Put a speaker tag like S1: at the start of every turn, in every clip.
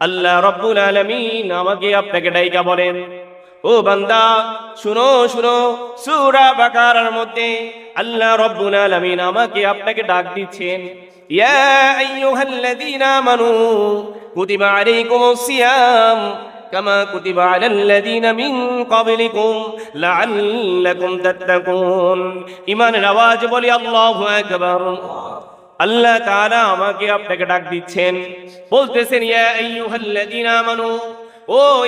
S1: আল্লাহ রব্বুল আলমিন আমাকে আপনাকে ডাইকা বলেন, ও বান্দা, শুনো শুনো, সুরা বাকারার মধ্যে আল্লাহ রব্বুল আলামিন আমাকে আপনাকে ডাক দিচ্ছেন ঈমানের আওয়াজ বলি, আল্লাহু আকবার। তাআলা আমাকে আপনাকে ডাক দিচ্ছেন। বলতেছেন, ইয়া আইয়ুহাল্লাযীনা আমানু, ও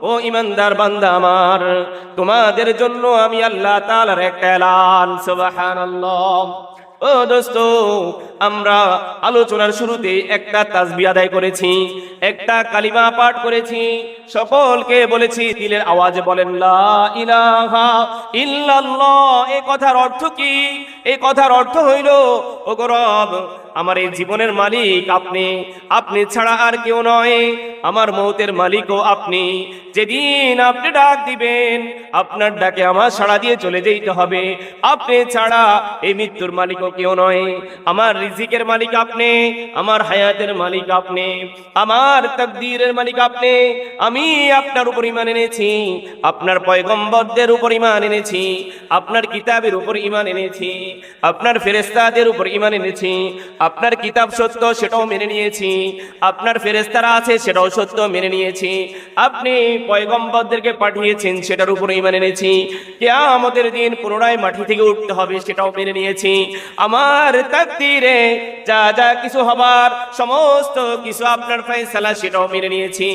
S1: ও ইমানদার বান্দা আমার, তোমাদের জন্য আমি আল্লাহ তাআলার একটা এলান। সুবহানাল্লাহ। ও দোস্ত, আমরা আলোচনার শুরুতে একটা তাজবি আদায় করেছি, একটা কালিমা পাঠ করেছি, সকলকে বলেছি, দিলের আওয়াজে বলেন, লা ইলাহা ইল্লাল্লাহ। এ কথার অর্থ কি? এ কথার অর্থ হইল ও গরব আমার এই জীবনের মালিক আপনি। আপনি ছাড়া আর কেউ নয়। আমার মৌতের মালিকও আপনি। যেদিন আপনি ডাক দিবেন, আপনার ডাকে আমার সাড়া দিয়ে চলে যেতে হবে। আপনি ছাড়া এই মৃত্যুর মালিকও কেউ নয়। আমার রিজিকের মালিক আপনি, আমার হায়াতের মালিক আপনি, আমার তকদীরের মালিক আপনি। আমি আপনার উপর ইমান এনেছি, আপনার পয়গম্বরদের উপর ইমান এনেছি, আপনার কিতাবের উপর ইমান এনেছি, আপনার ফেরেস্তাদের উপর ইমান এনেছি। আপনার কিতাব সত্য সেটাও মেনে নিয়েছি। আপনার ফেরেস্তারা আছে সেটাও সত্য মেনে নিয়েছি। আপনি পয়গম্বরদেরকে পাঠিয়েছেন সেটার উপরেই মেনে নিয়েছি এনেছি। আমাদের দিন পুনরায় মাটি থেকে উঠতে হবে সেটাও মেনে নিয়েছি। আমার তাকদিরে যা যা কিছু হবার, সমস্ত কিছু আপনার ফয়সালা সেটাও মেনে নিয়েছি।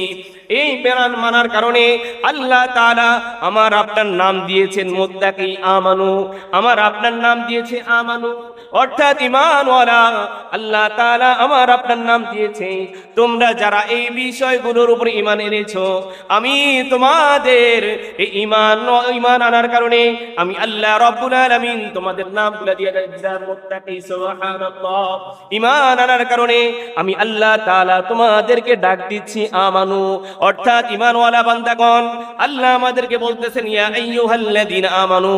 S1: এই বেড়ান মানার কারণে আল্লাহ তাআলা আমার আপনার নাম দিয়েছেন মুদ্দাকি আমানু। আমার আপনার নাম দিয়েছে আমানু। অর্থাৎ ইমানওয়ালা আল্লাহ তাআলা আমার আপনার নাম দিয়েছে। তোমরা যারা এই বিষয়গুলোর উপর ইমান এনেছো, আমি তোমাদের এই ইমান ইমান আনার কারণে আমি আল্লাহ রব্বুল আলামিন তোমাদের দিয়ে দিলাম মুত্তাকি, সুবহানাল্লাহ। ইমান আনার কারণে আমি আল্লাহ তাআলা তোমাদেরকে ডাক দিচ্ছি, আমানু। অর্থাৎ ইমানওয়ালা বান্দাগণ, আল্লাহ আমাদেরকে বলতেছেন, ইয়া আমানু।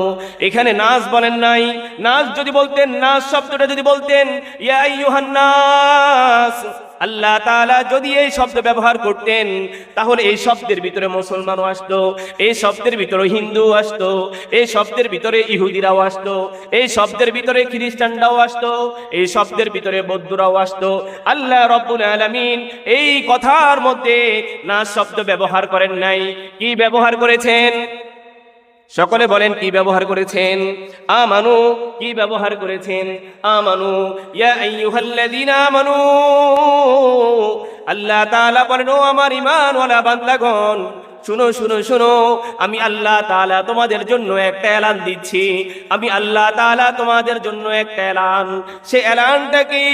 S1: এখানে নাস বলেন নাই। নাস যদি বলতেন নাস শব্দটা যদি বলতেন, ইয়া আল্লাহ তাআলা যদি এই শব্দ ব্যবহার করতেন, তাহলে এই শব্দের ভিতরে মুসলমানও আসতো, এই শব্দের ভিতরে হিন্দু আসতো, এই শব্দের ভিতরে ইহুদিরাও আসতো, এই শব্দের ভিতরে খ্রিস্টানরাও আসতো, এই শব্দের ভিতরে বৌদ্ধরাও আসতো। আল্লাহ রব্বুল আলামিন এই কথার মধ্যে না শব্দ ব্যবহার করেন নাই। কি ব্যবহার করেছেন? সকলে বলেন, কি ব্যবহার করেছেন? আমানু, কি ব্যবহার করেছেন? আমানু, ইয়া আমানু। আল্লাহ তাআলা বলেন, ও আমার ঈমানওয়ালা বান্দাগণ শুনো শুনো শুনো, আমি আল্লাহ তালা তোমাদের জন্য একটা এলান দিচ্ছি। আমি আল্লাহ তালা তোমাদের জন্য একটা এলান। সে এলানটা কি?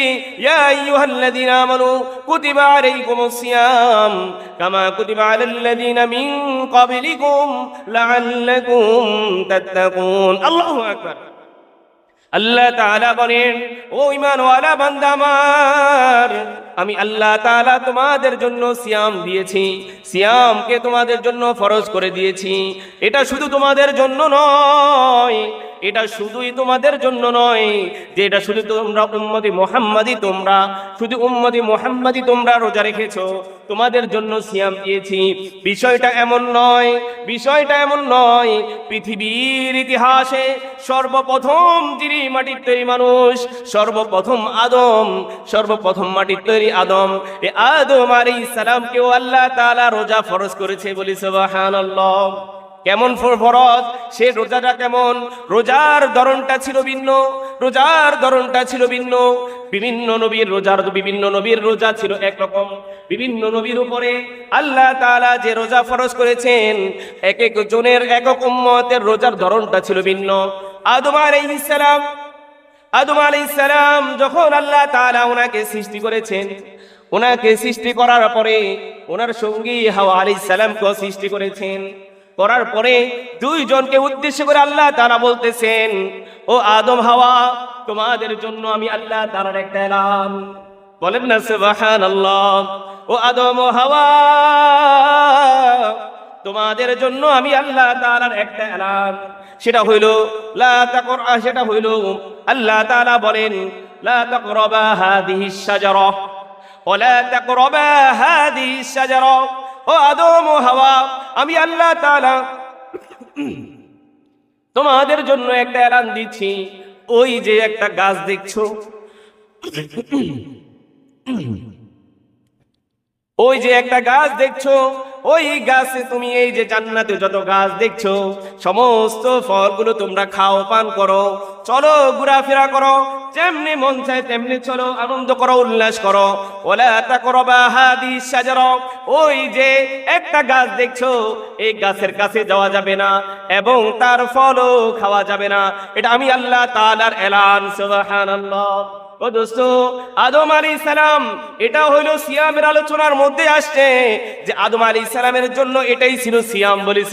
S1: আল্লাহু আল্লাহ বলেন, ও আমার আমি আল্লাহ তালা তোমাদের জন্য সিয়াম দিয়েছি। সিয়ামকে তোমাদের জন্য ফরজ করে দিয়েছি। এটা শুধু তোমাদের জন্য নয়। এটা শুধুই তোমাদের জন্য নয় যে এটা শুধু তোমরা উম্মদি মোহাম্মদি তোমরা, শুধু উম্মদি মোহাম্মদি তোমরা রোজা রেখেছো, তোমাদের জন্য সিয়াম দিয়েছি। বিষয়টা এমন নয়, বিষয়টা এমন নয়, পৃথিবীর ইতিহাসে সর্বপ্রথম যিনি মাটির তৈরি মানুষ, সর্বপ্রথম আদম, সর্বপ্রথম মাটির তৈরি আদম, এ আদম আলাইহিস সালামকেও আল্লাহ তাআলা রোজা ফরজ করেছে বলি সুবহানাল্লাহ। কেমন ফরজ? সে রোজাটা কেমন? রোজার ধরনটা ছিল ভিন্ন। রোজার ধরনটা ছিল ভিন্ন। বিভিন্ন নবীর রোজার বিভিন্ন নবীর রোজা ছিল একরকম। বিভিন্ন নবীর উপরে আল্লাহ তাআলা যে রোজা ফরজ করেছেন এক এক জনের একক উম্মতের রোজার ধরনটা ছিল ভিন্ন। আদম আলাইহিস সালাম, আদম আলাইহিস সালাম যখন আল্লাহ তালা ওনাকে সৃষ্টি করেছেন, ওনাকে সৃষ্টি করার পরে ওনার সঙ্গী হাওয়া আলাইহিস সালামকে সৃষ্টি করেছেন। করার পরে দুইজনকে উদ্দেশ্য করে আল্লাহ তারা বলতেছেন, ও আদম, হাওয়া, তোমাদের জন্য আমি আল্লাহ তারার একটা এলাম বলেন না সুবাহান আল্লাহ ও আদম হাওয়া, তোমাদের জন্য আমি আল্লাহ তাআলার একটা এলান। সেটা হইল, লা তাকর সেটা হইল, আল্লাহ তাআলা বলেন, লা তাকরাবা হাদিহিস শাজারা। ওলা তাকরাবা হাদিহি শাজারা। ও আদম ও হাওয়া, আমি আল্লাহ তাআলা তোমাদের জন্য একটা এলান দিচ্ছি। ওই যে একটা গাছ দেখছ? ওই যে একটা গাছ দেখছ? ওই গাছে তুমি এই যে জান্নাতে যত গাছ দেখছ, সমস্ত ফলগুলো তোমরা খাও, পান করো। চলো, ঘোরাফেরা করো। যেমনি মন চায় তেমনি চলো, আনন্দ করো, উল্লাস করো। ওলা তা করো বা হাদি সাজার ওই যে একটা গাছ দেখছ, এই গাছের কাছে যাওয়া যাবে না এবং তার ফলও খাওয়া যাবে না। এটা আমি আল্লাহ তাআলার এলান, সুবহানাল্লাহ। ও দোস্ত আদম আলী সালাম, এটা হইল সিয়ামের আলোচনার মধ্যে আসছে যে আদম আলী সালামের জন্য এটাই ছিল সিয়াম বলেছে